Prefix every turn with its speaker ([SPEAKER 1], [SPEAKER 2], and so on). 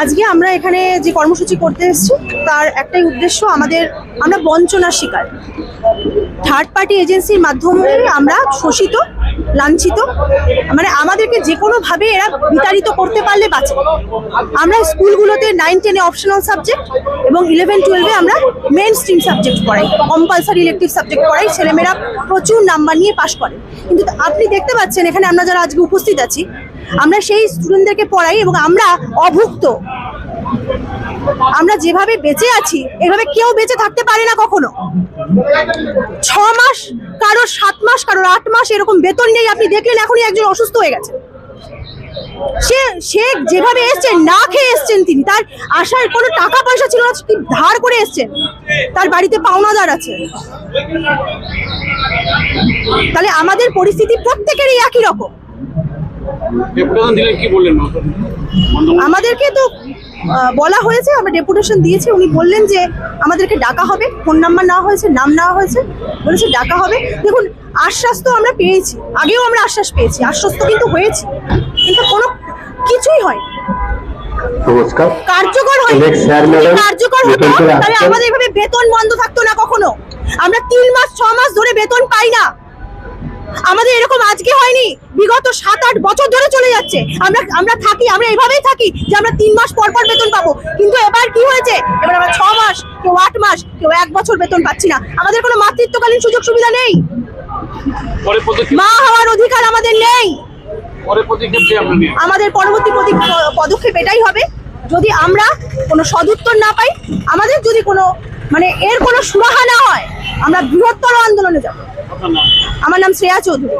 [SPEAKER 1] আজকে
[SPEAKER 2] আমরা এখানে যে কর্মসূচি করতে এসেছি, তার একটাই উদ্দেশ্য আমাদের, আমরা বঞ্চনার শিকার। থার্ড পার্টি এজেন্সির মাধ্যমে আমরা শোষিত, লাঞ্ছিত মানে আমাদেরকে যে কোনোভাবে এরা বিতাড়িত করতে পারলে বাঁচে। আমরা স্কুলগুলোতে নাইন টেনে অপশনাল সাবজেক্ট এবং ইলেভেন টুয়েলভে আমরা মেন স্ট্রিম সাবজেক্ট পড়াই কম্পালসারি ইলেকটিভ সাবজেক্ট পড়াই, ছেলেমেয়েরা প্রচুর নাম্বার নিয়ে পাশ করে। কিন্তু আপনি দেখতে পাচ্ছেন, এখানে আমরা যারা আজকে উপস্থিত আছি আমরা সেই স্টুডেন্টদেরকে পড়াই এবং আমরা অভুক্ত। আমরা যেভাবে বেঁচে আছি, এভাবে কেউ বেঁচে থাকতে পারে না কখনো। ছ মাস কারও, সাত মাস কারও, আট মাস এরকম বেতন নেই। আপনি দেখলেন এখনই একজন অসুস্থ হয়ে গেছে। সে সে যেভাবে এসছেন না খেয়ে এসছেন তিনি। তার আসার কোনো টাকা পয়সা ছিল না ধার করে এসছেন? তার বাড়িতে পাওনাদার আছে। তাহলে আমাদের পরিস্থিতি প্রত্যেকেরই একই রকম।
[SPEAKER 1] দিলেন কি বললেন?
[SPEAKER 2] আমাদেরকে তো বলা হয়েছে আমরা ডেপুটেশন দিয়েছি উনি বললেন যে আমাদেরকে ডাকা হবে ফোন নাম্বার নেওয়া হয়েছে নাম নেওয়া হয়েছে বলেছে ডাকা হবে। দেখুন আশ্বাস তো আমরা পেয়েছি আগেও আমরা আশ্বাস পেয়েছি আশ্বস্ত কিন্তু হয়েছি কিন্তু কোনো কিছুই হয়
[SPEAKER 3] নমস্কার।
[SPEAKER 2] কার্যকর হয়
[SPEAKER 3] অনেক স্যার ম্যাডাম
[SPEAKER 2] কার্যকর হতো তাহলে আমাদের এভাবে বেতন বন্ধ থাকতো না কখনো? আমরা তিন মাস ছ মাস ধরে বেতন পাই না। আমাদের এরকম আজকে হয়নি। বিগত সাত আট বছর ধরে চলে যাচ্ছে। আমরা আমরা থাকি আমরা এভাবেই থাকি যে আমরা তিন মাস পর পর বেতন পাবো। কিন্তু এবার কি হয়েছে? এবার আমরা ছ মাস কেউ আট মাস কেউ এক বছর বেতন পাচ্ছি না। আমাদের কোনো মাতৃত্বকালীন সুযোগ সুবিধা নেই। মা হওয়ার অধিকার আমাদের নেই। আমাদের পরবর্তী পদক্ষেপ এটাই হবে যদি আমরা কোনো সদুত্তর না পাই আমাদের যদি কোনো মানে এর কোনো সুরাহা না হয় আমরা বৃহত্তর আন্দোলনে যাব। আমার নাম শ্রেয়া চৌধুরী।